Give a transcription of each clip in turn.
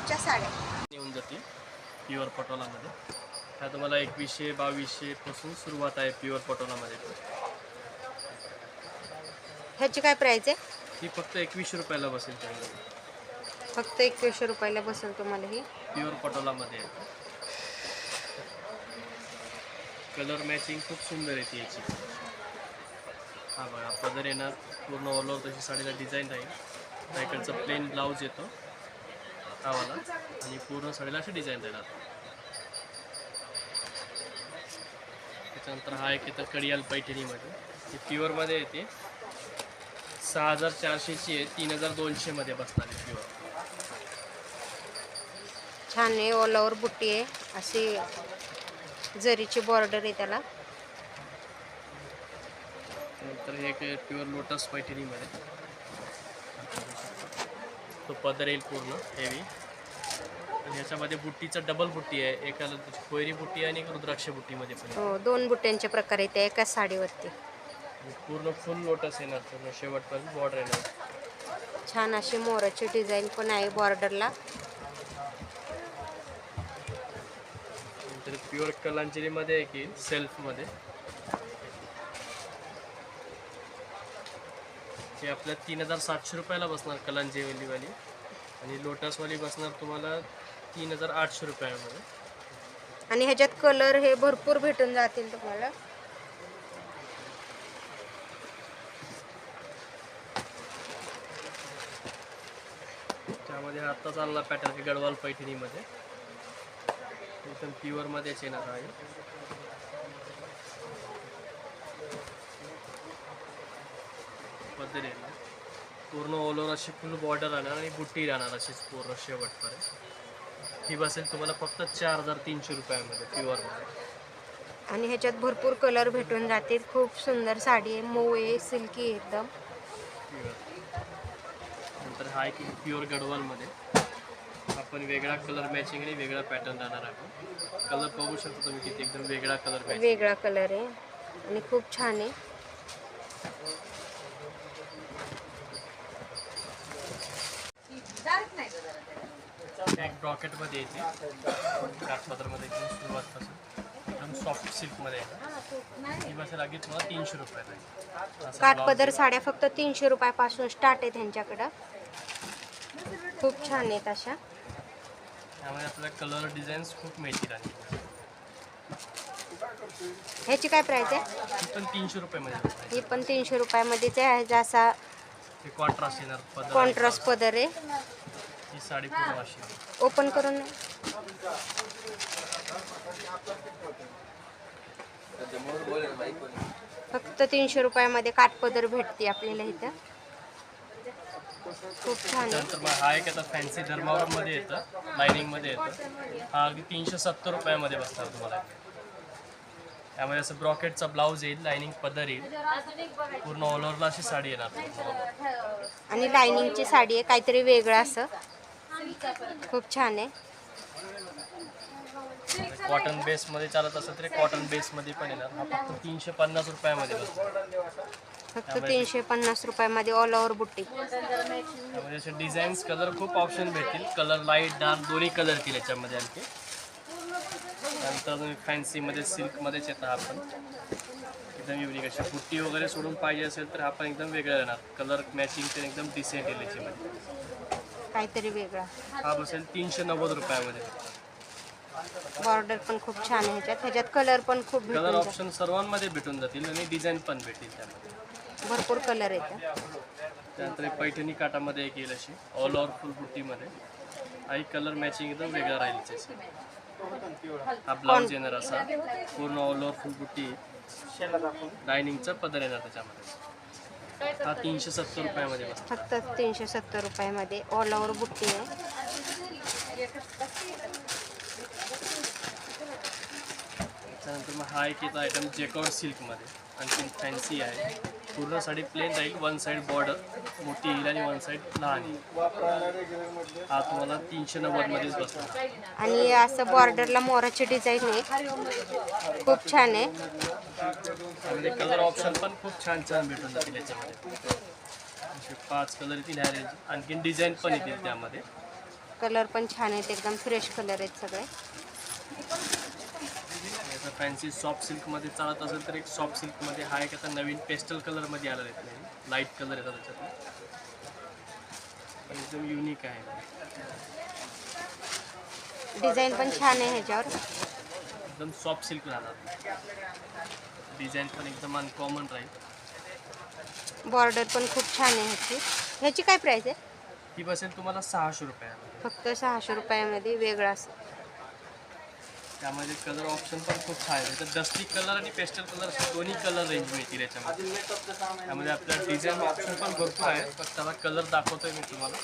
यूजच्या साड्या. येऊन जाते प्युअर पटोलामध्ये. ह्या तुम्हाला एकवीसशे बावीसशे पासून सुरुवात आहे प्युअर पटोलामध्ये. ह्याची काय प्राईस आहे? ही फक्त एकवीसशे रुपयाला बसेल त्यामध्ये. फक्त एकवीसशे रुपयाला बसेल तुम्हाला ही? प्युअर पटोलामध्ये. आहे कलर मॅचिंग खूप सुंदर येते याची. हा बघा पदर येणार पूर्ण ऑल ओव्हर तशी साडीला डिझाईन राहील. त्या इकडचं प्लेन ब्लाऊज येतो. हा वाला आणि पूर्ण साडीला अशी डिझाईन आता त्याच्यानंतर हा एक येतं कडियाल पैठणीमध्ये. ही प्युअरमध्ये येते. सहा हजार चारशेची आहे. तीन हजार दोनशेमध्ये बसणार आहे प्युअर छान आहे. ऑल ओव्हर बुट्टी आहे. अशी जरीची बॉर्डर आहे त्याला. नंतर हे एक प्युअर लोटस पैठणीमध्ये. तो पदर येईल पूर्ण हेवी आणि ह्याच्यामध्ये बुट्टीचं डबल बुट्टी आहे. एकाला त्याची कोयरी बुट्टी आहे आणि एक रुद्राक्ष बुट्टीमध्ये पण आहे. हो दोन बुट्ट्यांचे प्रकार येते एकाच साडीवरती. आणि पूर्ण फुल लोटस येणार पूर्ण शेवटपर्यंत बॉर्डर येणार छान अशी मोराची डिझाईन पण आहे बॉर्डरला नंतर प्युअर कलांजलीमध्ये एक येईल सेल्फमध्ये ते आपल्या तीन हजार सातशे रुपयाला बसणार कलांजलीवाली आणि लोटसवाली बसणार तुम्हाला तीन हजार आठशे रुपयामध्ये. आणि ह्याच्यात कलर हे भरपूर भेटून जातील तुम्हाला. त्यामध्ये आता चालला पॅटर्न गडवाल पैठणीमध्ये. एकदम प्युअरमध्येच येणार आहे. पद्धत येणार पूर्ण ऑल ओव्हर अशी फुल बॉर्डर राहणार आणि बुट्टी राहणार अशीच पूर्ण शेवटपर्यंत. ही बसेल तुम्हाला फक्त चार हजार तीनशे रुपयामध्ये प्युअरमध्ये आणि ह्याच्यात भरपूर कलर भेटून जातील. खूप सुंदर साडी आहे मऊ आहे सिल्की एकदम. नंतर हा एक प्युअर गडवालमध्ये. आपण वेगळा कलर मॅचिंग आणि वेगळा पॅटर्न राहणार आहे कलर बघू शकता तुम्ही किती एकदम वेगळा कलर वेगळा कलर आहे. आणि खूप छान आहे. एक ब्रॉकेटमध्ये येते. काठपदरमध्ये एकदम सुरुवातपासून. एकदम सॉफ्ट सिल्कमध्ये आहे ही बसेल अगदी तुम्हाला तीनशे रुपयाला आहे. असा काठपदर साड्या फक्त तीनशे रुपयापासून स्टार्ट आहे त्यांच्याकडं खूप छान आहेत अशा. आहे. त्यामध्ये आपल्याला कलर डिझाईन्स खूप मिळतील आणि. ह्याची काय प्राईस आहे? ही पण तीनशे रुपयामध्ये. ही पण तीनशे रुपयामध्येच आहे. जसा हे कॉन्ट्रास्ट येणार पदर कॉन्ट्रास्ट पदर आहे. ही साडी पूर्ण आहे. ओपन करून फक्त तीनशे रुपयामध्ये काठपदर भेटते आपल्याला इथं. खूप छान आहे. त्यानंतर मग हा एक आता फॅन्सी धर्मावरमध्ये येतं लायनिंगमध्ये येतं. हा अगदी तीनशे सत्तर रुपयामध्ये बसणार तुम्हाला. त्यामध्ये असं ब्रॉकेटचा ब्लाऊज येईल लायनिंग पदर येईल. पूर्ण ऑल ओव्हरला अशी साडी येणार. आणि लाइनिंगची साडी आहे काहीतरी वेगळं असं. खूप छान आहे. कॉटन बेसमध्ये चालत असेल तरी कॉटन बेसमध्ये पण येणार. हा फक्त तीनशे पन्नास रुपयामध्ये फक्त तीनशे पन्नास रुपयामध्ये ऑल ओव्हर बुट्टी त्यामध्ये असे डिझाईन्स कलर खूप ऑप्शन भेटतील. कलर लाइट डार्क दोन्ही कलर येतील याच्यामध्ये आणखी. नंतर तुम्ही फॅन्सीमध्ये सिल्कमध्येच येतं हा पण. एकदम युनिक अशी बुट्टी वगैरे सोडून पाहिजे असेल तर हा पण एकदम वेगळा येणार. कलर मॅचिंग ते एकदम डिसेंट येईल याच्यामध्ये. काहीतरी वेगळा. हा बसेल तीनशे नव्वद रुपयामध्ये. बॉर्डर पण खूप छान आहे ह्याच्यात. ह्याच्यात कलर पण खूप कलर जातात. ऑप्शन सर्वांमध्ये भेटून जातील आणि डिझाईन पण भेटेल त्यामध्ये. भरपूर कलर येतात त्यानंतर एक पैठणी काटामध्ये एक येईल अशी. ऑल ओव्हर फुल बुट्टीमध्ये काही कलर मॅचिंग एकदम वेगळा राहील त्याचे. हा ब्लाऊज येणार असा. पूर्ण ऑल ओव्हर फुल बुट्टी डायनिंगचा पदर येणार त्याच्यामध्ये. हा तीनशे सत्तर रुपयामध्ये बसतो फक्त तीनशे सत्तर रुपयामध्ये ऑल ओव्हर बुट्टी आहे. त्यानंतर मग हा एक येतो आयटम जेकॉड सिल्कमध्ये आणखी फॅन्सी आहे. पूर्ण साडी प्लेन राहील वन साईड बॉर्डर मोठी येईल आणि वन साईड लहान येईल. हा तुम्हाला तीनशे नव्वदमध्येच बसणार आणि असं बॉर्डरला मोराची डिझाईन आहे. खूप छान आहे. त्यामध्ये कलर ऑप्शन पण खूप छान छान भेटून जातील याच्यामध्ये. हे पाच कलर येतील ह्या रेंज आणखीन डिझाईन पण येतील त्यामध्ये. कलर पण छान आहेत एकदम फ्रेश कलर आहेत सगळे. याचा फॅन्सी सॉफ्ट सिल्कमध्ये चालत असेल तर एक सॉफ्ट सिल्कमध्ये हा एक आता नवीन पेस्टल कलरमध्ये आलेला आहे नाही लाइट कलर येतात त्याच्यात पण एकदम युनिक आहे. डिझाईन पण छान आहे ह्याच्यावर. एकदम सॉफ्ट सिल्क राहणार डिझाईन पण एकदम अनकॉमन राहील. बॉर्डर पण खूप छान आहे ह्याची. ह्याची काय प्राईस आहे? ही बसेल तुम्हाला सहाशे रुपयामध्ये. फक्त सहाशे रुपयामध्ये वेगळा असं. त्यामध्ये कलर ऑप्शन पण खूप छान आहे. तर डस्टी कलर आणि पेस्टल कलर असे दोन्ही कलर रेंज मिळतील याच्यामध्ये. त्यामध्ये आपल्या डिझाईन ऑप्शन पण भरपूर आहे. फक्त त्याला कलर दाखवतोय मी तुम्हाला.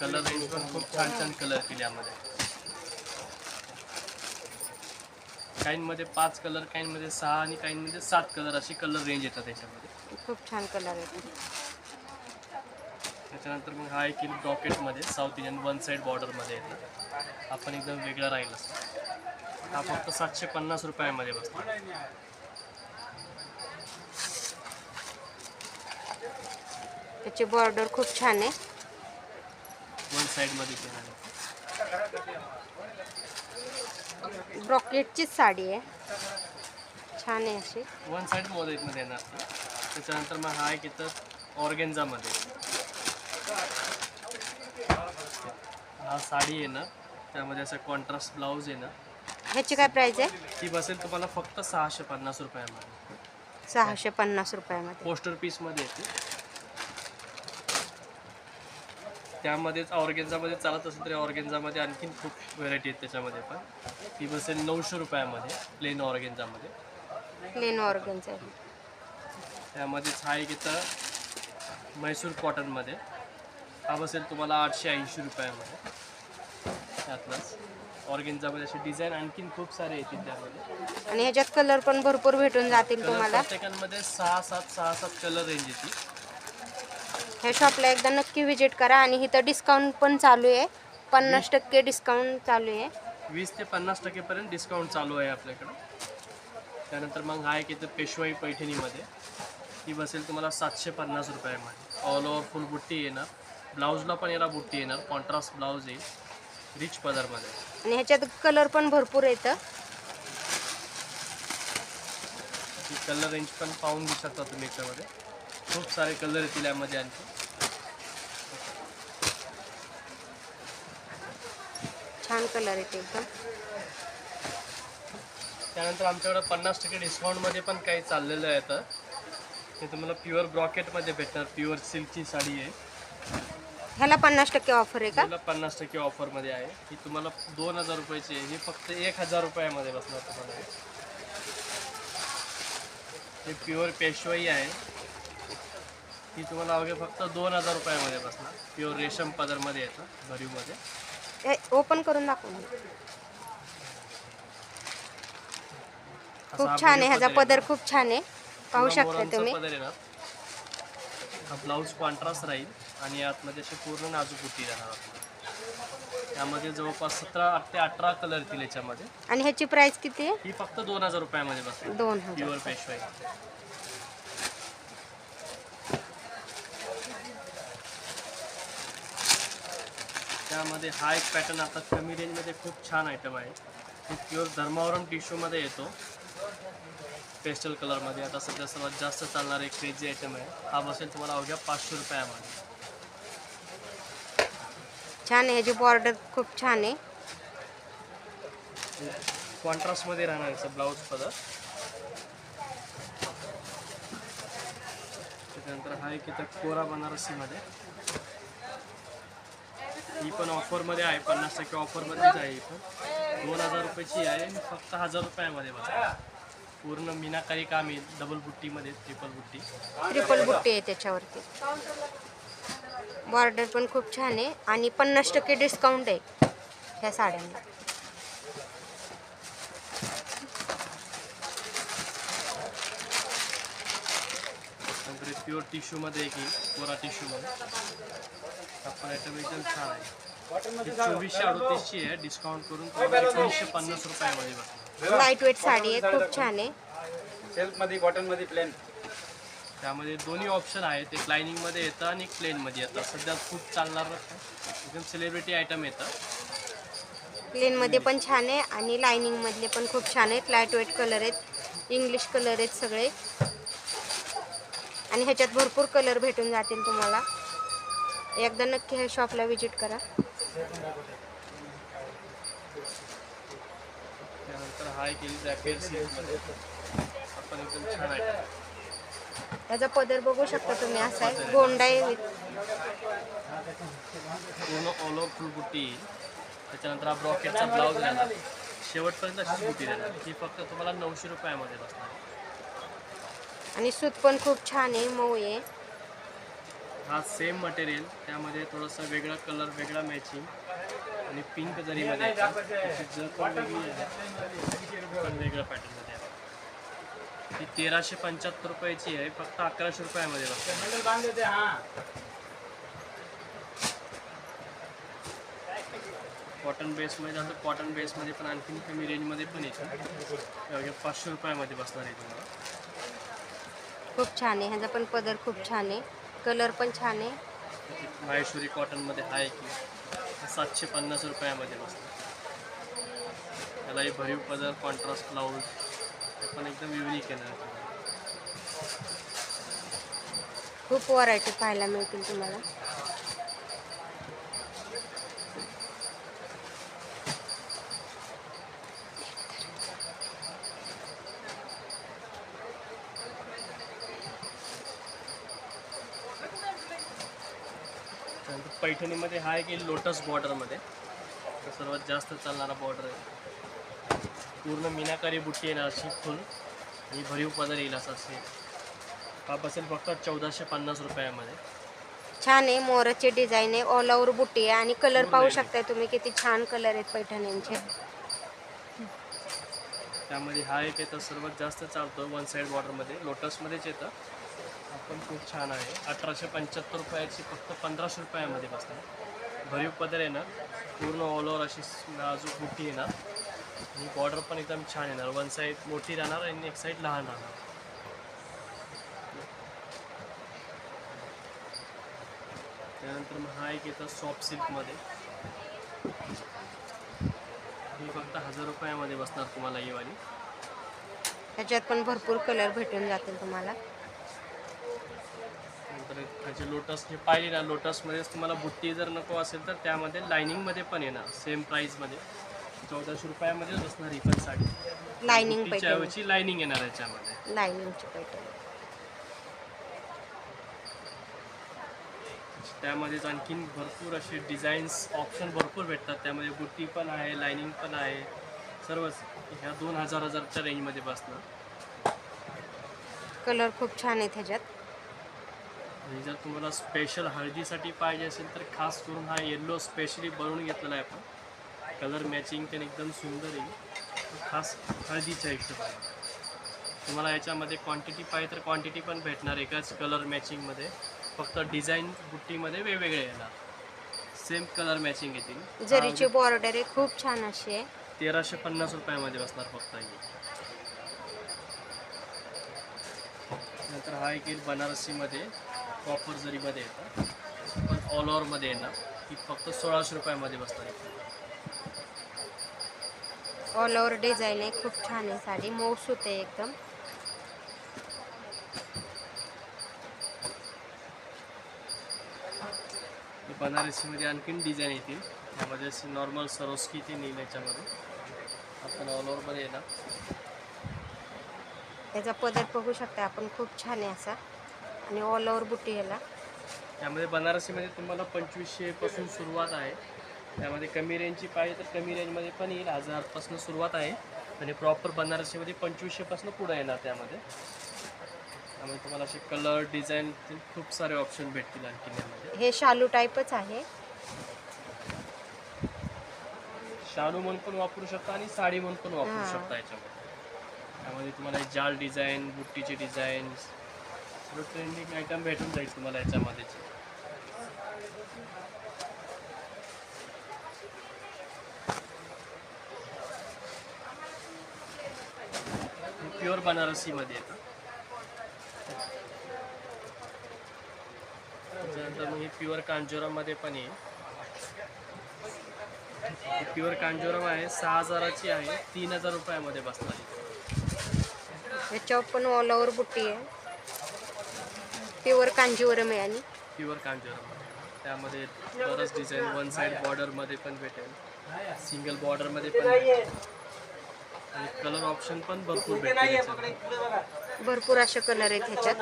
कलर रेंज पण खूप छान छान कलर येतील यामध्ये. काहींमध्ये पाच कलर काहींमध्ये सहा आणि काहींमध्ये सात कलर असे कलर रेंज येतात त्याच्यामध्ये. खूप छान कलर आहेत. त्याच्यानंतर मग हा एक येईल ब्रॉकेटमध्ये साऊथ इंडियन वन साईड बॉर्डरमध्ये येतो. आपण एकदम वेगळा राहील. असं हा फक्त सातशे पन्नास रुपयामध्ये बसतो त्याची बॉर्डर खूप छान आहे. वन साईडमध्ये केलं ब्रॉकेटचीच साडी आहे. छान आहे अशी. वन साईडमध्ये मध्ये येणार. त्याच्यानंतर मग हा एक येतं ऑर्गेन्झामध्ये. हा साडी आहे ना? त्यामध्ये असं कॉन्ट्रास्ट ब्लाऊज आहे ना? ह्याची काय प्राईस आहे? ती बसेल तुम्हाला फक्त सहाशे पन्नास रुपयामध्ये. सहाशे पन्नास रुपयामध्ये. पोस्टर पीसमध्ये येते. त्यामध्येच ऑर्गेन्झामध्ये चालत असेल तरी ऑर्गेन्झामध्ये आणखीन खूप व्हेरायटी आहेत त्याच्यामध्ये पण. ती बसेल नऊशे रुपयामध्ये प्लेन ऑर्गेन्झामध्ये. प्लेन ऑर्गन्स आहे त्यामध्येच हा एक येतं म्हैसूर कॉटनमध्ये. हा बसेल तुम्हाला आठशे ऐंशी रुपयामध्ये. त्यातलाच ऑर्गेन्झामध्ये असे डिझाईन आणखीन खूप सारे येतील त्यामध्ये. आणि ह्याच्यात कलर पण भरपूर भेटून जातील तुम्हाला. प्रत्येकांमध्ये सहा सात सहा सात कलर रेंज येतील ह्या शॉपला एकदा नक्की व्हिजिट करा आणि इथं डिस्काउंट पण चालू आहे. पन्नास टक्के डिस्काउंट चालू आहे. वीस ते पन्नास टक्केपर्यंत डिस्काउंट चालू आहे आपल्याकडं. त्यानंतर मग हा एक येतं पेशवाई पैठणीमध्ये. ती बसेल तुम्हाला सातशे पन्नास रुपयामध्ये. ऑल ओव्हर फुल बुट्टी येणार. ब्लाऊजला पण याला बुट्टी येणार. कॉन्ट्रास्ट ब्लाऊज येईल. रिच पदरमध्ये. आणि ह्याच्यात कलर पण भरपूर येतं ही कलर रेंज पण पाहून घेऊ शकता तुम्ही याच्यामध्ये. खूप सारे कलर येतील यामध्ये आणखी. छान कलर येते एकदम. त्यानंतर आमच्याकडे पन्नास टक्के डिस्काउंटमध्ये पण काही चाललेलं आहे आता. ते तुम्हाला प्युअर ब्रॉकेटमध्ये भेटणार प्युअर सिल्कची साडी आहे. ह्याला पन्नास टक्के ऑफर आहे का? पन्नास टक्के ऑफरमध्ये आहे. ही तुम्हाला दोन हजार रुपयाची आहे. ही फक्त एक हजार रुपयामध्ये बसणार तुम्हाला. हे प्युअर पेशवाई आहे. ही तुम्हाला अवघे फक्त दोन हजार रुपयामध्ये बसणार. प्युअर रेशम पदरमध्ये येतं भरीवमध्ये हे ओपन करून दाखव खूप छान आहे ह्याचा पदर. खूप छान आहे. पाहू शकता तुम्ही. पदर येणार. हा ब्लाऊज कॉन्ट्रास्ट राहील आणि आतमध्ये अशी पूर्ण नाजूक बुट्टी राहणार आपल्याला. त्यामध्ये जवळपास सतरा ते अठरा कलर येतील याच्यामध्ये. आणि ह्याची प्राइस किती आहे? ही फक्त दोन हजार रुपयामध्ये बसणार. दोन हजार. प्युअर पेशवाई त्यामध्ये हा एक पॅटर्न आता कमी रेंजमध्ये खूप छान आयटम आहे. हे प्युअर धर्मावरम टिश्यूमध्ये येतो. पेस्टल कलरमध्ये आता सध्या सर्वात जास्त चालणारा एक क्रेजी आयटम आहे. हा बसेल तुम्हाला अवघ्या पाचशे रुपयामध्ये. छान आहे ह्याची बॉर्डर खूप छान आहे. कॉन्ट्रास्टमध्ये राहणार याचं ब्लाऊज पदर त्याच्यानंतर हा एक इथं कोरा बनारसीमध्ये. ही पण ऑफरमध्ये आहे पन्नास टक्के ऑफरमध्येच आहे ही पण. दोन हजार रुपयाची आहे फक्त हजार रुपयामध्ये बघा. पूर्ण मीनाकारी काम आहे डबल बुट्टीमध्ये ट्रिपल बुट्टी. ट्रिपल बुट्टी आहे त्याच्यावरती. बॉर्डर पण खूप छान आहे आणि पन्नास टक्के डिस्काउंट आहे ह्या साड्यांना. नंतर प्युअर टिश्यूमध्ये एक येईल कोरा टिश्यूमध्ये आपण आयटम एकदम छान आहे. ही चोवीसशे अडतीसची आहे डिस्काउंट करून तुम्हाला एकोणीसशे पन्नास रुपयामध्ये बसणार लाइट वेट साडी आहे खूप छान आहे. सिल्कमध्ये कॉटनमध्ये प्लेन त्यामध्ये दोन्ही ऑप्शन आहेत एक लाइनिंगमध्ये येतं आणि एक प्लेनमध्ये येतं. सध्या खूप चालणार एकदम सेलिब्रिटी आयटम येतं. प्लेनमध्ये पण छान आहे आणि लायनिंगमधले पण खूप छान आहेत. लाइट वेट कलर आहेत. इंग्लिश कलर आहेत सगळे. आणि ह्याच्यात भरपूर कलर भेटून जातील तुम्हाला. एकदा नक्की ह्या शॉपला व्हिजिट करा. त्याचा पदर बघू शकता तुम्ही असा आहे. गोंडा येईल त्याच्यानंतर हा ब्रॉकेटचा ब्लाऊज राहणार शेवटपर्यंत राहणार. ही फक्त तुम्हाला नऊशे रुपयामध्ये बसणार आणि सूत पण खूप छान आहे मऊ आहे. हा सेम मटेरियल त्यामध्ये थोडंसं वेगळा कलर वेगळा मॅचिंग आणि पिंक जरीमध्ये मध्ये जर पण पण वेगळ्या पॅटर्नमध्ये ती तेराशे पंच्याहत्तर रुपयाची आहे फक्त अकराशे रुपयामध्ये कॉटन बेसमध्ये जातं कॉटन बेसमध्ये पण आणखीन कमी रेंजमध्ये पण येते पाचशे रुपयामध्ये बसणार आहे तुम्हाला. खूप छान आहे. ह्याचा पण पदर खूप छान आहे. कलर पण छान आहे. माहेश्वरी कॉटनमध्ये आहे की सातशे पन्नास रुपयामध्ये बसतं त्यालाही भरीव पदर कॉन्ट्रास्ट ब्लाऊज हे पण एकदम युनिक येणार खूप व्हरायटी पाहायला मिळतील तुम्हाला त्यानंतर पैठणीमध्ये हा एक येईल लोटस बॉर्डरमध्ये सर्वात जास्त चालणारा बॉर्डर आहे. पूर्ण मीनाकारी बुट्टी येणार अशी फुल. आणि भरीव पदर येईल असा असेल हा बसेल फक्त चौदाशे पन्नास रुपयामध्ये. छान आहे मोराची डिझाईन आहे ऑल ओव्हर बुट्टी आहे आणि कलर पाहू शकताय तुम्ही किती छान कलर आहेत पैठण्यांचे त्यामध्ये हा एक येतं सर्वात जास्त चालतो वन साईड बॉर्डरमध्ये लोटसमध्येच येतं. पण खूप छान आहे. अठराशे पंच्याहत्तर रुपयाची फक्त पंधराशे रुपयामध्ये बसणार भरीव पदर येणार पूर्ण ऑल ओव्हर अशी नाजूक मोठी येणार आणि बॉर्डर पण एकदम छान येणार वन साईड मोठी राहणार आणि एक साईड लहान राहणार. त्यानंतर मग हा एक येतं सॉफ्ट सिल्कमध्ये ही फक्त हजार रुपयामध्ये बसणार तुम्हाला ही वाली. ह्याच्यात पण भरपूर कलर भेटून जातील तुम्हाला. नंतर त्याचे लोटस जे पाहिजे ना लोटसमध्येच तुम्हाला बुट्टी जर नको असेल तर त्यामध्ये लायनिंगमध्ये पण येणार सेम प्राईसमध्ये चौदाशे रुपयामध्येच बसणार ही पण साडी. लायनिंग ऐवजी लायनिंग येणार याच्यामध्ये. लायनिंगची पैठणी त्यामध्येच आणखीन भरपूर असे डिझाईन्स ऑप्शन भरपूर भेटतात. त्यामध्ये बुट्टी पण आहे लायनिंग पण आहे. सर्वच. ह्या दोन हजार हजारच्या रेंजमध्ये बसणार. कलर खूप छान आहेत ह्याच्यात. आणि जर तुम्हाला स्पेशल हळदीसाठी पाहिजे असेल तर खास करून हा येल्लो स्पेशली बनवून घेतलेला आहे आपण. कलर मॅचिंग पण एकदम सुंदर येईल खास हळदीच्या हिशोबाने तुम्हाला याच्यामध्ये क्वांटिटी पाहिजे तर क्वांटिटी पण भेटणार एकाच कलर मॅचिंगमध्ये फक्त डिझाईन बुट्टीमध्ये वेगवेगळे येणार. सेम कलर मॅचिंग येतील जरीची बॉर्डर आहे खूप छान अशी आहे. तेराशे पन्नास रुपयामध्ये बसणार फक्त ही. नंतर हा एक येईल बनारसीमध्ये. कॉपर जरीमध्ये येतं पण ऑल ओव्हरमध्ये येणार. ही फक्त सोळाशे रुपयामध्ये बसणार आहे. ऑल ओव्हर डिझाईन आहे खूप छान आहे साडी मऊ सूत आहे एकदम. बनारसीमध्ये आणखीन डिझाईन येतील. त्यामध्ये नॉर्मल सरोस्की ते नील याच्यामध्ये. आपण ऑल ओव्हरमध्ये येणार. त्याचा पदर बघू शकता आपण खूप छान आहे असा. आणि ऑल ओव्हर बुट्टी याला. त्यामध्ये बनारसीमध्ये तुम्हाला पंचवीसशेपासून सुरुवात आहे. त्यामध्ये कमी रेंजची पाहिजे तर कमी रेंजमध्ये पण येईल. हजारपासून सुरुवात आहे. आणि प्रॉपर बनारसीमध्ये पंचवीसशेपासून पुढं येणार त्यामध्ये. त्यामुळे तुम्हाला असे कलर डिझाईन खूप सारे ऑप्शन भेटतील आणखी यामध्ये. हे शालू टाईपच आहे. शालू म्हणून पण वापरू शकता आणि साडी म्हणून पण वापरू. शकता याच्यामध्ये. त्यामध्ये तुम्हाला जाल डिझाईन बुट्टीचे डिझाईन सगळं ट्रेंडिंग आयटम भेटून जाईल तुम्हाला याच्यामध्ये. प्युअर बनारसीमध्ये येतं. प्युअर कांजोरामध्ये पण आहे प्युअर कांजोरम आहे सहा हजाराची आहे तीन हजार रुपयामध्ये बसणार याच्यावर पण ऑल ओव्हर बुट्टी आहे. प्युअर कांजीवरम आहे आणि प्युअर कांजोरम त्यामध्ये बरंच डिझाईन वन साईड बॉर्डरमध्ये पण भेटेल सिंगल बॉर्डरमध्ये पण भेटेल. आणि कलर ऑप्शन पण भरपूर भेटेल. भरपूर असे कलर आहेत ह्याच्यात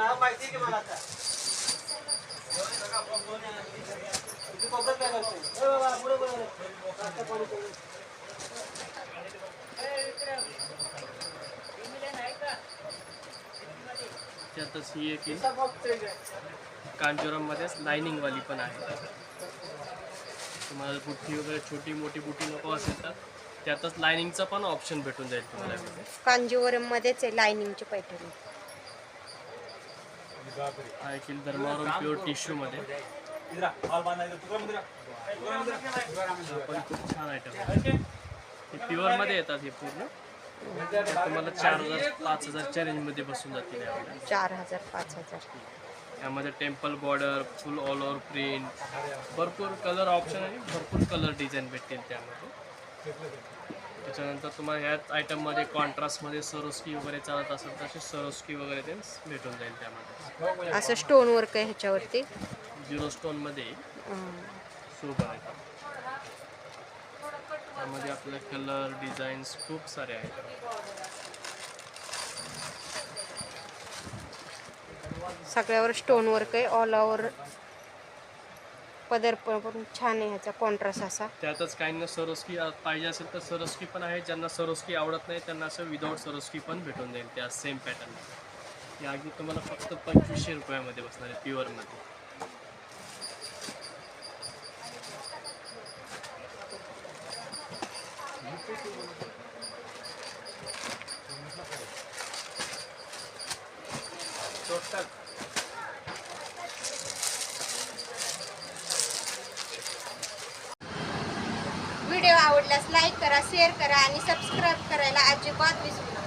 त्यातच ही एक कांजोरममध्येच लायनिंगवाली पण आहे. तुम्हाला बुट्टी वगैरे छोटी मोठी बुट्टी नको असेल तर त्यातच लायनिंगचा पण ऑप्शन भेटून जाईल तुम्हाला यामध्ये. कांजीवरम मध्येच आहे लायनिंगची पैठणी हा एक धर्मावरम प्युअर टिश्यूमध्ये हा पण खूप छान आयटम आहे. हे प्युअरमध्ये येतात हे पूर्ण. ते तुम्हाला चार हजार पाच हजारच्या रेंजमध्ये बसून जातील यामध्ये चार हजार पाच हजार. यामध्ये temple border full all over print भरपूर कलर ऑप्शन आणि भरपूर कलर डिझाईन भेटतील त्यामध्ये. त्याच्यानंतर तुम्हाला ह्याच आयटममध्ये कॉन्ट्रास्टमध्ये सरोस्की वगैरे चालत असेल तसे सरोस्की वगैरे ते भेटून जाईल त्यामध्ये. असं स्टोन वर्क आहे ह्याच्यावरती. झिरो स्टोनमध्ये अं, सुपर आहे. त्यामध्ये आपले कलर डिझाईन्स खूप सारे आहेत. सगळ्यावर स्टोन वर्क आहे. ऑल ओव्हर पदर पण पण छान आहे ह्याचा कॉन्ट्रास्ट असा. त्यातच काहींना सरोस्की पाहिजे असेल तर सरोस्की पण आहे. ज्यांना सरोस्की आवडत नाही त्यांना असं विदाऊट सरोस्की पण भेटून जाईल त्या सेम पॅटर्न या अगदी तुम्हाला फक्त पंचवीसशे रुपयामध्ये बसणार आहे प्युअरमध्ये व्हिडिओ आवडल्यास लाईक करा शेअर करा आणि सबस्क्राईब करायला अजिबात विसरू नका.